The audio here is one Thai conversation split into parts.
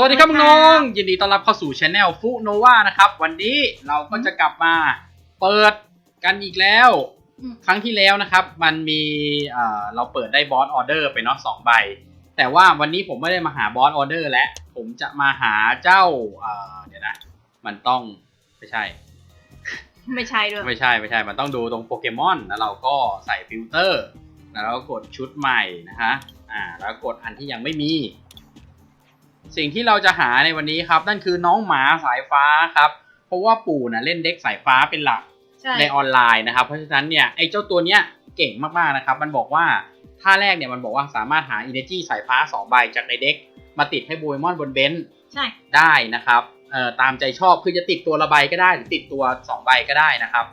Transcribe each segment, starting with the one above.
สวัสดีครับน้องๆยินดีต้อนรับเข้าสู่ช anel ฟุโนวานะครับ วันนี้เราก็จะกลับมาเปิดกันอีกแล้วอืมครั้งที่แล้วนะครับ มันมีเอ่อเราเปิดได้บอสออเดอร์ไปเนาะสองใบ แต่ว่าวันนี้ผมไม่ได้มาหาบอสออเดอร์แล้วผมจะมาหาเจ้าเอ่อเดี๋ยวนะ มันต้องไม่ใช่ ไม่ใช่ด้วยไม่ใช่ไม่ใช่ มันต้องดูตรงโปเกมอนแล้วเราก็ใส่ฟิลเตอร์ แล้วเราก็กดชุดใหม่นะฮะอ่าแล้วกดอันที่ยังไม่มี สิ่งที่เราจะหาในวันนี้ครับ นั่นคือน้องหมาสายฟ้าครับ เพราะว่าปู่นะเล่นเด็กสายฟ้าเป็นหลักใช่ในออนไลน์นะครับ เพราะฉะนั้นเนี่ยไอ้เจ้าตัวเนี้ยเก่งมากๆนะครับ มันบอกว่าท่าแรกเนี่ยมันบอกว่าสามารถหา Energy สายฟ้า 2 ใบจากในเด็กมาติดให้โบเกมอนบนเบนซ์ใช่ได้นะครับเอ่อตามใจชอบคือจะติดตัวละใบก็ได้หรือติดตัว 2 ใบก็ได้นะครับ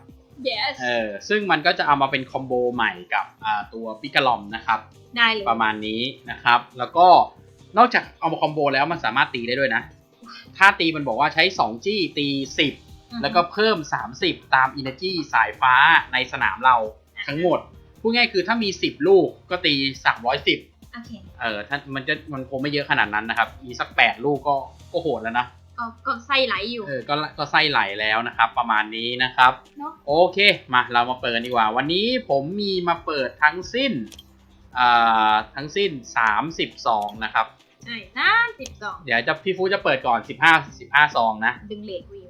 yes เออซึ่งมันก็จะเอามาเป็นคอมโบใหม่กับอ่าตัวปิกาลอมนะครับ ได้เลยประมาณนี้นะครับ แล้วก็ นอกจากเอามาคอมโบแล้วมันสามารถตีได้ด้วยนะ ถ้าตีมันบอกว่าใช้ 2 จี้ตี 10 แล้วก็เพิ่ม 30 ตาม Energy สายฟ้าในสนามเราทั้งหมด พูดง่ายคือถ้ามี 10 ลูกก็ตี 310โอเคเออถ้ามันจะมันคงไม่เยอะขนาดนั้นนะครับ มีสัก 8 ลูกก็ก็โหดแล้วนะก็ก็ไส้ไหลอยู่ เออ ก็ก็ไส้ไหลแล้วนะครับ ประมาณนี้นะครับเนาะโอเค มาเรามาเปิดกันดีกว่า วันนี้ผมมีมาเปิดทั้งสิ้น อ่า ทั้งสิ้น 32 นะครับ ใช่น่าสิบสองเดี๋ยวจะพี่ฟูจะเปิดก่อน 15 15ซองนะ ดึงเลทวี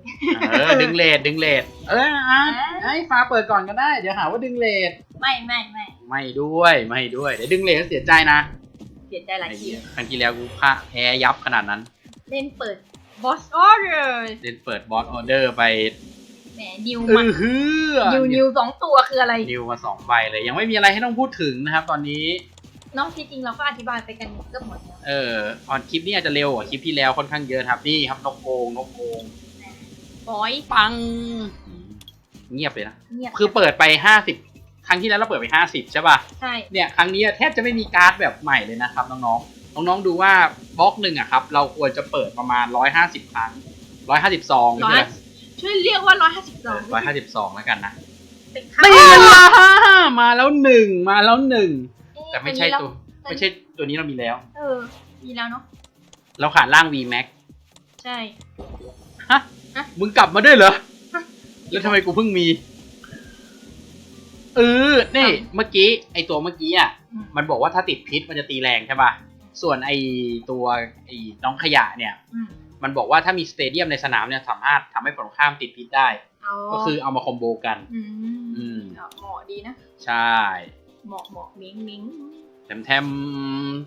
เออ ดึงเลทดึงเลทเอออะให้ฟ้าเปิดก่อนก็ได้ เดี๋ยวหาว่าดึงเลทไม่ไม่ไม่ไม่ด้วยไม่ด้วย เดี๋ยวดึงเลทก็เสียใจนะเสียใจหลายไอ้ทีเหี้ยครั้งที่แล้วกูพลาดแพ้ยับขนาดนั้น เล่นเปิด boss order เล่นเปิดบอสออเดอร์ไปแหมนิวเอมาอฮือนิวนิวสองตัวคืออะไรนิวมาสองใบเลย ยังไม่มีอะไรให้ต้องพูดถึงนะครับ ตอนนี้น้องที่จริงเราก็อธิบายไปกันเกือบหมดแล้ว เออออนคลิปนี้อาจจะเร็วกว่าคลิปที่แล้วค่อนข้างเยอะครับนี่ครับนกโกงนกโกงบอยปัง เงียบเลยนะ เงียบคือเปิดไปห้าสิบครั้งที่แล้วเราเปิดไปห้าสิบใช่ป่ะใช่เนี่ยครั้งนี้แทบจะไม่มีการ์ดแบบใหม่เลยนะครับน้องๆน้องๆดูว่าบล็อกหนึ่งอะครับ เราควรจะเปิดประมาณร้อยห้าสิบครั้งร้อยห้าสิบซองร้อยช่วยเรียกว่าร้อยห้าสิบสองร้อยห้าสิบซองแล้วกันนะเป็นค่านี่ละมาแล้วหนึ่งมาแล้วหนึ่งแต่ไม่ใช่ตัวไม่ใช่ ตัวนี้เรามีแล้ว เออ มีแล้วเนาะ เราขาดร่าง V Max ใช่ ฮะ ฮะ มึงกลับมาด้วยเหรอ ฮะ แล้วทำไมกูเพิ่งมี เออ นี่ เมื่อกี้ ไอตัวเมื่อกี้อะ อืมมันบอกว่าถ้าติดพิษมันจะตีแรงใช่ป่ะ ส่วนไอตัวไอน้องขยะเนี่ย อืมมันบอกว่าถ้ามีสเตเดียมในสนามเนี่ยสามารถทำให้ฝั่งตรงข้ามติดพิษได้เอาก็คือเอามาคอมโบกัน อืมอืมอะเหมาะดีนะ ใช่ เหมาะเหมาะมิ้งมิ้ง แถมแถม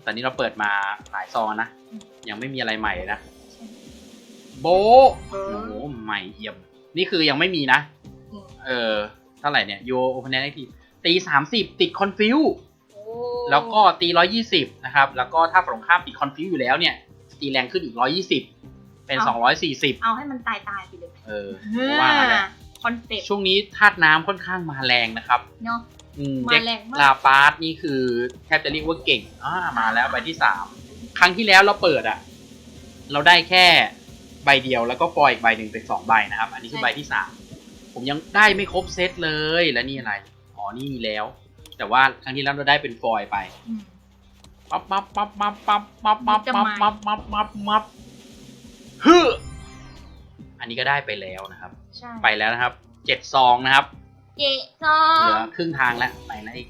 ตอนนี้เราเปิดมาหลายซองนะอืมยังไม่มีอะไรใหม่เลยนะใช่โบะเอโอ้อโหใหม่เยี่ยม นี่คือยังไม่มีนะอืมเออ เท่าไหร่เนี่ยโยโอเพนแนทีตีสามสิบติดคอนฟิวโอ้แล้วก็ตีร้อยี่สิบนะครับ แล้วก็ถ้าฝั่งตรงข้ามติดคอนฟิวอยู่แล้วเนี่ย ตีแรงขึ้นอีกร้อยี่สิบเป็นสองร้อยสี่สิบเอาให้มันตายตายๆไปเลย เออว่าแหละคอนเซ็ปต์ช่วงนี้ธาตุน้ำค่อนข้างมาแรงนะครับเนาะ อืมมาเด็กแรงมาก ลาปาร์ตนี่คือแทบจะเรียกว่าเก่งอ่ามาแล้วใบที่สามครั้งที่แล้วเราเปิดอะเราได้แค่ใบเดียวแล้วก็ฟอยล์อีกใบหนึ่งเป็นสองใบนะครับ อันนี้คือใบที่สามผมยังได้ไม่ครบเซตเลยแล้วนี่อะไรอ๋อนี่มีแล้ว แต่ว่าครั้งที่แล้วเราได้เป็นฟอยล์ไป อืม ปั๊บปั๊บปั๊บปั๊บปั๊บปั๊บปั๊บจะปั๊บมาปั๊บปั๊บปั๊บปั๊บฮึอันนี้ก็ได้ไปแล้วนะครับ ใช่ไปแล้วนะครับเจ็ดซองนะครับ เจซอเหลือครึ่งทางแล้วไปนะอีก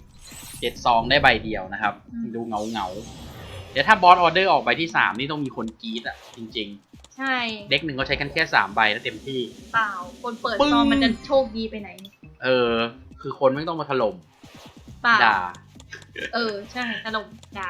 เจ็ดซองได้ใบเดียวนะครับ อืม ดูเงาเงาๆเดี๋ยวถ้าบอสออเดอร์ออกใบที่สามนี่ต้องมีคนกรีดอะ จริง ใช่ๆ เด็กหนึ่งเขาใช้กันแค่สามใบแล้วเต็มที่ เปล่า คนเปิดปึ้ง ซองมันจะโชคดีไปไหนเนี่ยเออ คือคนไม่ต้องมาถล่มเปล่าด่าเออ ใช่ตลกด่า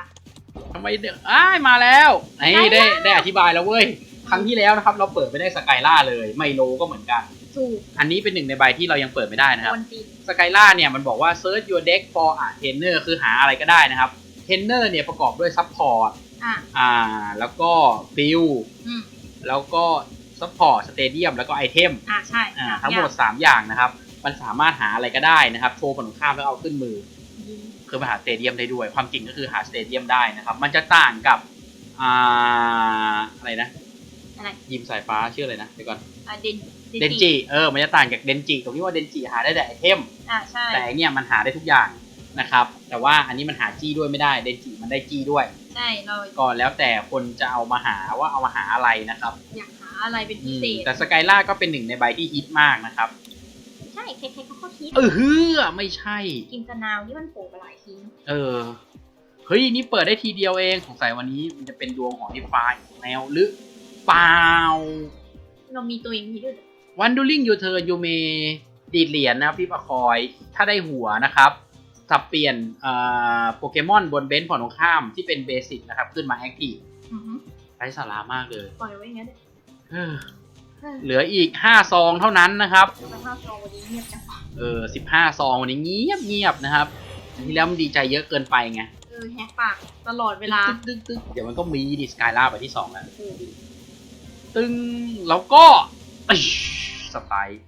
ทำไมเด็กอ้ายมาแล้วนี่ได้ได้แล้ว ได้อธิบายแล้วเว้ย ครั้งที่แล้วนะครับ เราเปิดไม่ได้สกายล่าเลย ไมโลก็เหมือนกัน ถูกอันนี้เป็นหนึ่งในใบที่เรายังเปิดไม่ได้นะครับคนจีนสกายล่าเนี่ยมันบอกว่า search your deck for a trainer คือหาอะไรก็ได้นะครับ trainer เนี่ยประกอบด้วย support อะอ่า แล้วก็ฟิลอืมแล้วก็ support stadium แล้วก็ไอเทมอะใช่อ่าอะทั้งหมด 3 อย่างนะครับ มันสามารถหาอะไรก็ได้นะครับ โชว์ผลข้ามแล้วเอาขึ้นมือ คือมาหาสเตเดียมได้ด้วย ความจริงก็คือหาสเตเดียมได้นะครับ มันจะต่างกับอ่าอะไรนะ อะไรยิมสายฟ้าชื่ออะไรนะเดี๋ยวก่อน อะเดน เดนจิเออมันจะต่างจากเดนจิตรงที่ว่าเดนจิหาได้แต่ไอเทม อะใช่แต่อันเนี่ยมันหาได้ทุกอย่างนะครับ แต่ว่าอันนี้มันหาจี้ด้วยไม่ได้เดนจิมันได้จี้ด้วย ใช่เราก็แล้วแต่คนจะเอามาหาว่าเอามาหาอะไรนะครับอยากหาอะไรเป็นอืพิมเศษ แต่สกายล่าก็เป็นหนึ่งในใบที่ฮิตมากนะครับ ใช่ใครๆก็เข้าคิดเออฮือไม่ใช่ กินสนาวนี่มันโผล่มาหลายทีเนอะเออเฮ้ยนี่เปิดได้ทีเดียวเองสงสัยวันนี้มันจะเป็นดวงของไอ้ฟ้าอีกแนวหรือเปล่าเรามีตัวอย่างนี้ด้วยเหรอ วันดูลิงยูเธอยูเมดีดเหรียญนะครับพี่ประคอย ถ้าได้หัวนะครับสับเปลี่ยนเอ่อโปเกมอนบนเบนซ์ฝั่งตรงข้ามที่เป็นเบสิกนะครับ ขึ้นมาแอคทีฟอือหือไร้สาระมากเลย ปล่อยไว้อย่างนั้นเลยเออเออเหลืออีก5ซองเท่านั้นนะครับทำไมห้าซองวันนี้เงียบจังวะเออ15ซองวันนี้เงียบเงียบๆนะครับอันที่แล้วมันดีใจเยอะเกินไปไงเออแหกปากตลอดเวลาตึ๊กตึ๊กตึ๊กเดี๋ยวมันก็มีดิสกายล่าไปที่สองแล้วเออดีตึงแล้วก็อิ๊ย สไตล์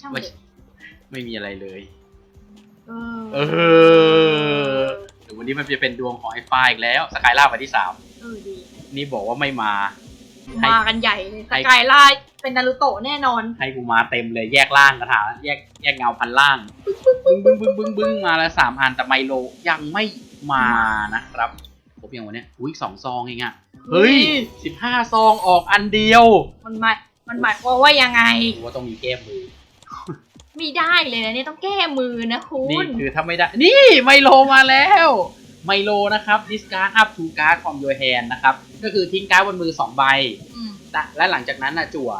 ช่างไม่เถอะไม่มีอะไรเลย เออเออเดี๋ยววันนี้มันจะเป็นดวงของไอ้ฟ้าอีกแล้ว สกายล่าไปที่สามเออดี นี่บอกว่าไม่มาให้มากันใหญ่เลยสให้กายไลน์เป็นนารูโตะแน่นอน ให้กูมาเต็มเลยแยกล่างกระถางแยกแยกเงาพันล่าง บึ้งบึ้งบึ้งบึ้งบึ้งมาแล้วสามอันแต่ไมโลยังไม่มานะครับครบยังวันเนี้ยอุ้ยสองซองเองอะเฮ้ยสิบห้าซองออกอันเดียว มันหมาย มันหมายความว่ายังไงหรือว่าต้องมีแก้มือ ไม่ได้เลยนะเนี่ยต้องแก้มือนะคุนี่ณ คือถ้าไม่ได้ นี่ไมโลมาแล้ว ไมโลนะครับ discard up to card from your hand นะครับ ก็คือทิ้งการ์ดบนมือ 2 ใบ อืมและและหลังจากนั้นน่ะจั่ว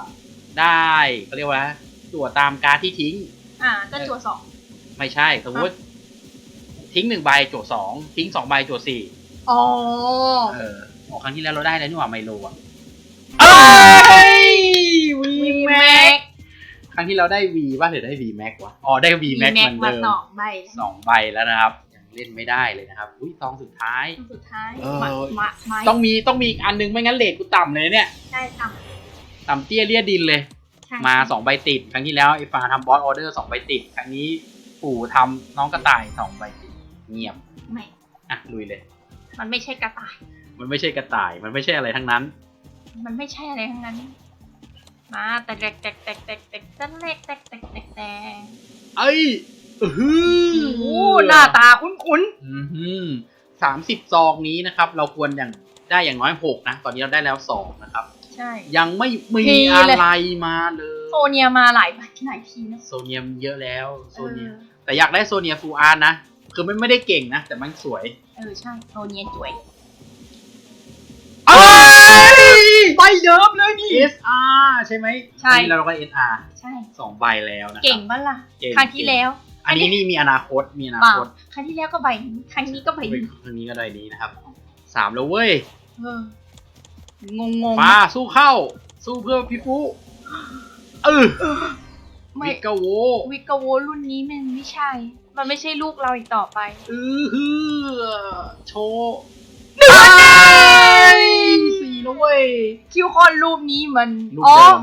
ได้เขาเรียกว่าจั่วตามการ์ดที่ทิ้ง อ่าก็จั่วสอง ไม่ใช่ สมมติ ทิ้งหนึ่งใบจั่วสองทิ้งสองใบจั่วสี่อ๋อ เออออกครั้งที่แล้วเราได้แล้วนี่หว่าไมโลอะ เอ้ยวีแม็กครั้งที่เราได้ V ว่าหรือได้ V Max วะ อ๋อ ได้ V วี Max แม็กเหมือนมาเดิมสองใบสองใบแล้วนะครับ ยังเล่นไม่ได้เลยนะครับ อุ้ยซองสุดท้าย สุดท้ายเออ มามามาต้องมีต้องมีอีกอันนึงไม่งั้นเลทกูต่ำเลยเนี่ยใช่ทต่ำเตี้ยเลียดินเลยำใช่มาสองใบติด ครั้งที่แล้วไอ้ฟ้าทำบอสออเดอร์สองใบติด ครั้งนี้ปู่ทำน้องกระต่ายสองใบติด เงียบ ไม่ อะลุยเลย มันไม่ใช่กระต่าย มันไม่ใช่กระต่าย มันไม่ใช่อะไรทั้งนั้น มันไม่ใช่อะไรทั้งนั้น มาแต่แตกแตกแตกแตกแตกแตกแตกแตกแตกแตกแตกเอ้ยอือหือโอ้หน้าตาคุ้นอือหือสามสิบซองนี้นะครับ เราควรอย่างได้อย่างน้อยหกนะ ตอนนี้เราได้แล้วสองนะครับ ใช่ ยังไม่มีอะไรมาเลย โซเนียมาหลายหลายทีนะ โซเนียมเยอะแล้ว โซเนีย แต่อยากได้โซเนียฟูอาร์นะ คือไมันไม่ได้เก่งนะ แต่มันสวย เออใช่ โซเนียจ่วย ใบเดิมเลยนี่ SR ใช่ไหมใช่ อันนี้เราก็ SR ใช่ สองใบแล้วนะครับเก่งปะล่ะเก่ง ครั้งที่แล้วอันนี้นี่มีอนาคตมีอนาเปล่าคตครั้งที่แล้วก็ใบนี้ครั้งนี้ก็ใบเฮ้ยนี้ครั้งนี้ก็ได้นี้นะครับสามแล้วเว้ยเอองงงฟ้าสู้เข้า สู้เพื่อพี่ฟูเออไม่วิกาโววิกาโวรุ่นนี้มันไม่ใช่ มันไม่ใช่ลูกเราอีกต่อไป เออฮือโชว์สี่แล้วเว้ย คิวคอนรูปนี้มันลูกอ๋อ เดิม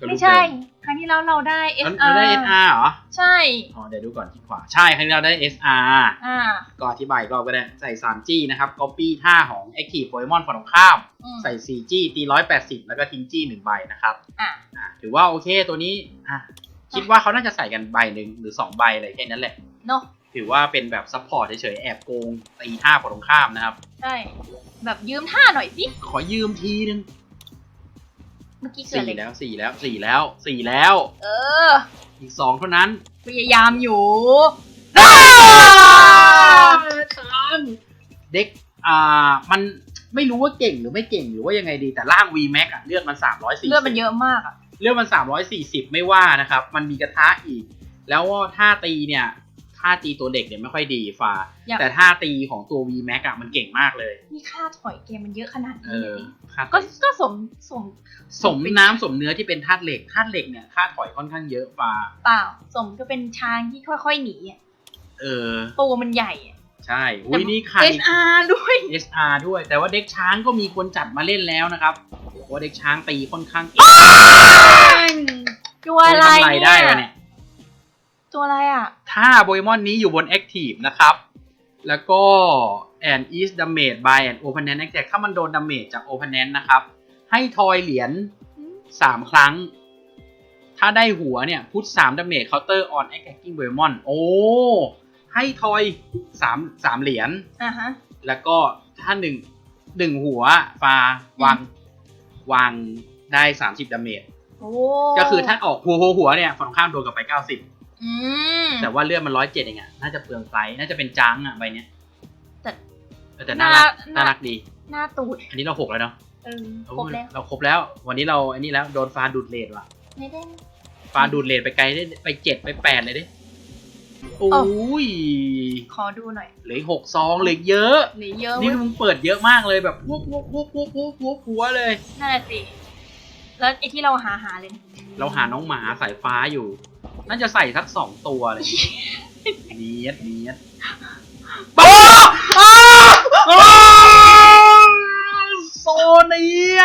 ก็ลูกไม่ใช่ ครั้งที่แล้วเราได้เดิม SR เราได้ SR เหรอ ใช่ อ๋อ เดี๋ยวดูก่อนที่ขวา ใช่ ครั้งที่เราได้ SR อ่า ก็อธิบายอีกรอบก็ได้ ใส่ 3G นะครับ copy ท่าของ Active Pokemon ฝั่งตรงข้าม อืมใส่ 4G ตี 180 แล้วก็ทิ้ง G หนึ่งใบนะครับ อะ อะถือว่าโอเคตัวนี้อะคิดว่าเขาน่าจะใส่กันใบหนึ่งหรือ 2 ใบอะไรแค่นั้นแหละ เนาะ ถือว่าเป็นแบบซัพพอร์ตเฉยๆ แอบโกงตีท่าฝั่งตรงข้ามนะครับ ใช่ แบบยืมท่าหน่อยสิ ขอยืมทีนึงเมื่อกี้เกิดสี่อะไรแล้วสี่แล้วสี่แล้วสี่แล้ว เออ อีกสองเท่านั้น พยายามอยู่ค้างเด็กอ่ามันไม่รู้ว่าเก่งหรือไม่เก่งหรือว่ายังไงดีแต่ร่าง V Max อะเลือดมัน340เลือดมันเยอะมากอะเลือดมัน340ไม่ว่านะครับ มันมีกระทะอีก แล้วท่าตีเนี่ย ท่าตีตัวเด็กเนี่ยไม่ค่อยดีฟ้าอยากแต่ท่าตีของตัว V Max อะมันเก่งมากเลยนี่ค่าถอยเกมมันเยอะขนาดเอนี้อเลยค่าก็ก็สมสมสมน้ำสมเนื้อที่เป็นธาตุเหล็กธาตุเหล็กเนี่ยค่าถอยค่อนข้างเยอะฟ้าเปล่าสมก็เป็นช้างที่ค่อยๆหนีอะเออตัวมันใหญ่อะใช่อุ้ยนี่ใคร SR ด้วย SR ด้วย แต่ว่าเด็กช้างก็มีคนจัดมาเล่นแล้วนะครับเพราะว่าเด็กช้างตีค่อนข้างเก่งตัวอะไรทำอะไรได้วะเนี่ย ตัวอะไรอะ ถ้าโปเกมอนนี้อยู่บน Active นะครับ แล้วก็ and is damage by an opponent attack ถ้ามันโดน damage จาก opponent นะครับ ให้ทอยเหรียญ3ครั้ง ถ้าได้หัวเนี่ย พุท3 damage counter on attacking Pokemon โอ้ ให้ทอยสามสามเหรียญอะฮะ แล้วก็ถ้าหนึ่งหนึ่งหัวฟ้าวางวางได้สามสิบดาเมจ โอ้ก็คือถ้าออกหัวหัวหัวเนี่ยฝั่งข้ามโดนกลับไปเก้าสิบ อืม แต่ว่าเลือดมันร้อยเจ็ดเองอะน่าจะเปลืองไฟน่าจะเป็นจังอะใบเนี้ยแต่เออแต่น่ารักน่า น่ารักดี หน้าตูดอันนี้เราหกแล้วเนาะเออโอ้ครบแล้ว เราครบแล้ว วันนี้เราอันนี้แล้วโดนฟ้าดูดเลดว่ะ ไม่ได้ ฟ้าดูดเลดไปไกลได้ไปเจ็ดไปแปดเลยดิโอ้เอ้ายขอดูหน่อยเหลืออกหกซองเหลือเยอะ หรือเยอะนี่เว้ยมึงเปิดเยอะมากเลยแบบวุบวุบวุบวุบวุบวุบหัวเลย นั่นแหละสิ แล้วไอ้ที่เราหาหาเลยนะเราหาน้องหมาสายฟ้าอยู่ น่าจะใส่สักสองตัวเลยเนียดเนียดบ้าอ้าอ้าโซเนีย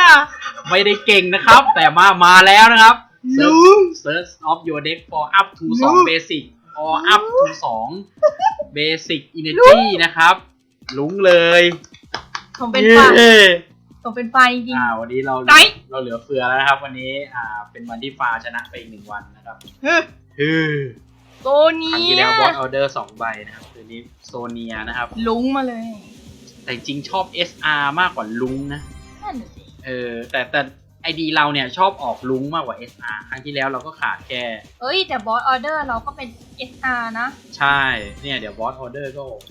ไม่ได้เก่งนะครับ แต่มามาแล้วนะครับลุง Search of your deck for up to 2 basic or up to 2 basic energy นะครับ ลุงเลย ผมเป็นไฟ ย้ผมเป็นไฟจริง อ่าวันนี้เราไกด์ เราเหลือเฟือแล้วนะครับ วันนี้อ่าเป็นวันที่ฟ้าชนะไปอีกหนึ่งวันนะครับๆเฮ้ยฮือโซคเนีรั้งที่ยแล้วบอสออเดอร์สองใบนะครับตัวนี้โซเนียนะครับ ลุงมาเลยแต่จริงๆชอบ SR มากกว่าลุงนะ นั่นน่ะสิเออแต่แต่ไอดีเราเนี่ยชอบออกลุงมากกว่า SR ครั้งที่แล้วเราก็ขาดแค่ เอ้ย แต่บอสออเดอร์เราก็เป็น SR นะ ใช่ เนี่ยเดี๋ยวบอสออเดอร์ก็ออก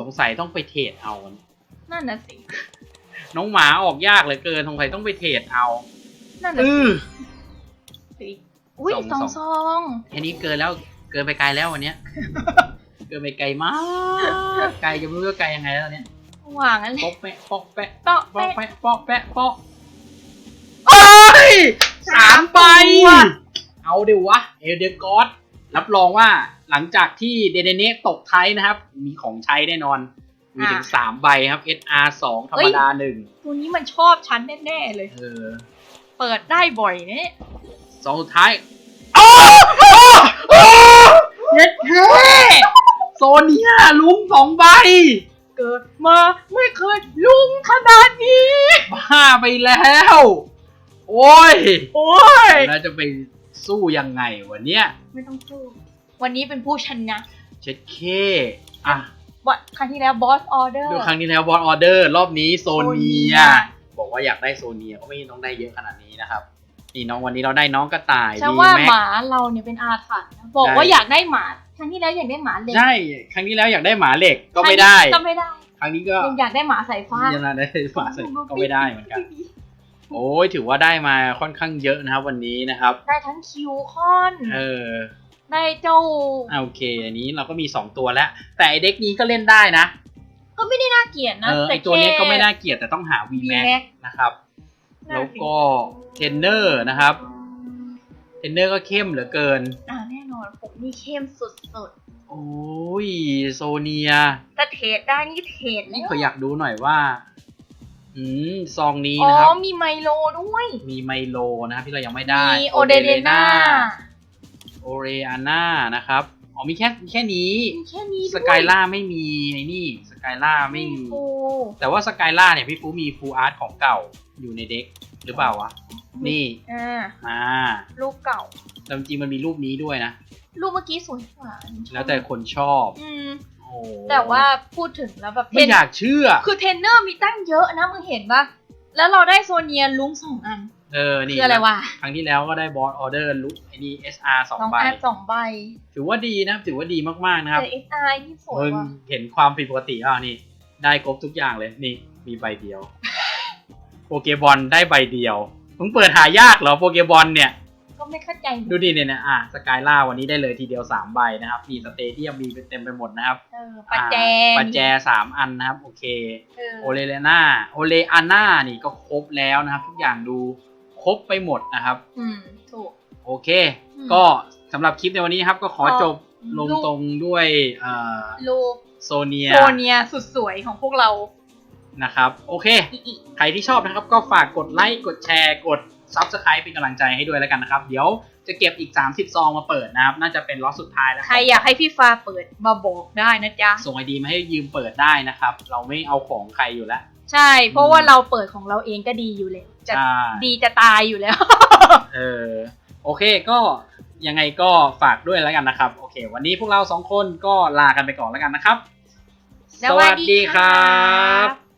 สงสัยต้องไปเทรดเอานั่นน่ะสิ น้องหมาออกยากเหลือเกินสงสัยต้องไปเทรดเอานั่นเอน่ะอสิอุ้ยสสอองงสซององแค่นี้เกินแล้วเกินไปไกลแล้ววันเนี้ย เกินไปไกลมาก ไกลจะไม่รู้ว่าไกลยังไงแล้วเนี่ยหวางอะไรปอกแปะปอกแปะเปาะปอกแปะแปะปอกแปะปอกเอ้ยสามใบตัวเอาเดี๋ยววะ เอเดกอสรับรองว่าหลังจากที่เดเนเนตกไทยนะครับ มีของใช้แน่นอน มีถึงสามใบครับ SR สองธรรมดาหนึ่งตัวนี้มันชอบฉันแน่ ๆ เลย เออ เปิดได้บ่อยเนี่ยสองสุดท้ายโอ้โอ้โอ้เย็ดเท่โซเนียลุงสองใบ เกิดมาไม่เคยลุงขนาดนี้ บ้าไปแล้ว โอ้ย โอ้ยแล้วจะไปสู้ยังไงวันเนี้ยไม่ต้องสู้ วันนี้เป็นผู้ชนะ เช็ดเค อะ บอสครั้งที่แล้วบอสออเดอร์ ดูครั้งที่แล้วบอสออเดอร์รอบนี้โซเนียโซเนียบอกว่าอยากได้โซเนียก็ไม่ต้องได้เยอะขนาดนี้นะครับ นี่น้องวันนี้เราได้น้องกระต่ายฉันดีว่าแม็หก มาเราเนี่ยเป็นอาถรรพ์นะบอกได้ว่าอยากได้หมา ครั้งที่แล้วอยากได้หมาเล็กใช่ครั้งที่แล้วอยากได้หมาเหล็กก็ไม่ได้ ก็ไม่ได้ครั้งนี้ก็ยังอยากได้หมาสายฟ้ายังได้หมาเสร็จก็ไม่ได้เหมือนกัน โอ้ยถือว่าได้มาค่อนข้างเยอะนะครับ วันนี้นะครับ ได้ทั้งคิวคอน เออ ได้เจ้า อะโอเคอันนี้เราก็มี 2 ตัวแล้ว แต่ไอเด็กนี้ก็เล่นได้นะก็ไม่ได้น่าเกลียดนะเออไอแต่ตัวนี้ก็ไม่น่าเกลียดแต่ต้องหา V วี Max แม็กนะครับแล้วก็เทรนเนอร์นะครับเทรนเนอร์ก็เข้มเหลือเกิน อ่าแน่นอนผมนี่เข้มสุดโอ้ยโซเนียๆถ้าเทรดได้นี่เทรดนี่แล้วเขาอยากดูหน่อยว่า อืม ซองนี้อ๋อนะครับ มีไมโลด้วยมีไมโลนะครับที่เรายังไม่ได้มีโอเดเดนา โอเรอาน่านะครับอ๋อมีแค่แค่นี้ มีแค่นี้สกายล่าไม่มีไอ้นี่สกายล่าไม่มี โอ้แต่ว่าสกายล่าเนี่ยพี่ฟูมีฟูอาร์ตของเก่าอยู่ในเด็กหรือเปล่าวะ นี่อ่าอ่ารูปเก่าแต่จริงๆมันมีรูปนี้ด้วยนะ รูปเมื่อกี้สวยกว่าแล้วแต่คนชอบอืมโอ้แต่ว่าพูดถึงแล้วแบบไม่อยากเชื่อ คือเทรนเนอร์มีตั้งเยอะนะมึงเห็นปะแล้วเราได้โซเนียลุงสองอัน เออ นี่คืออะไรวะ ครั้งที่แล้วก็ได้บอสออเดอร์ลุกไอ้นี่ SR สองสองใบอันสองใบถือว่าดีนะถือว่าดีมากๆนะครับแต่ SR ที่สวยเพิ่งว่ะเห็นความผิดปกติอะนี่ ได้ครบทุกอย่างเลย นี่ มีใบเดียว โปเกบอลได้ใบเดียวมึงเปิดหายากเหรอโปเกบอลเนี่ย ก็ไม่เข้าใจดูดิเนี่ยนะอะสกายล่าวันนี้ได้เลยทีเดียว 3 ใบนะครับมีสเตเดียมมีเต็มไปหมดนะครับเออปัจแจอ่าปัจแจสามอันนะครับ โอเค เออโอเลเลน่าโอเลอาน่านี่ก็ครบแล้วนะครับ ทุกอย่างดู ครบไปหมดนะครับ อืมถูก โอเค อืม ก็สำหรับคลิปในวันนี้ครับ ก็ขอขอจบลงตรงด้วยเอ่อรูปโซเนียโซเนียสุดสวยของพวกเรานะครับ โอเค อีอีใครที่ชอบนะครับก็ฝากกดไลค์กดแชร์ กด Subscribe เป็นกำลังใจให้ด้วยแล้วกันนะครับ เดี๋ยวจะเก็บอีก 30 ซองมาเปิดนะครับ น่าจะเป็นล็อตสุดท้ายแล้ว ใครอยากให้พี่ฟ้าเปิดมาบอกได้นะจ๊ะ ส่งไอดีมาให้ยืมเปิดได้นะครับ เราไม่เอาของใครอยู่แล้ว ใช่ เพราะว่าเราเปิดของเราเองก็ดีอยู่แล้วจะใช่ดีจะตายอยู่แล้ว เออโอเคก็ยังไงก็ฝากด้วยแล้วกันนะครับ โอเค วันนี้พวกเราสองคนก็ลากันไปก่อนแล้วกันนะครับ สวัสดีครับ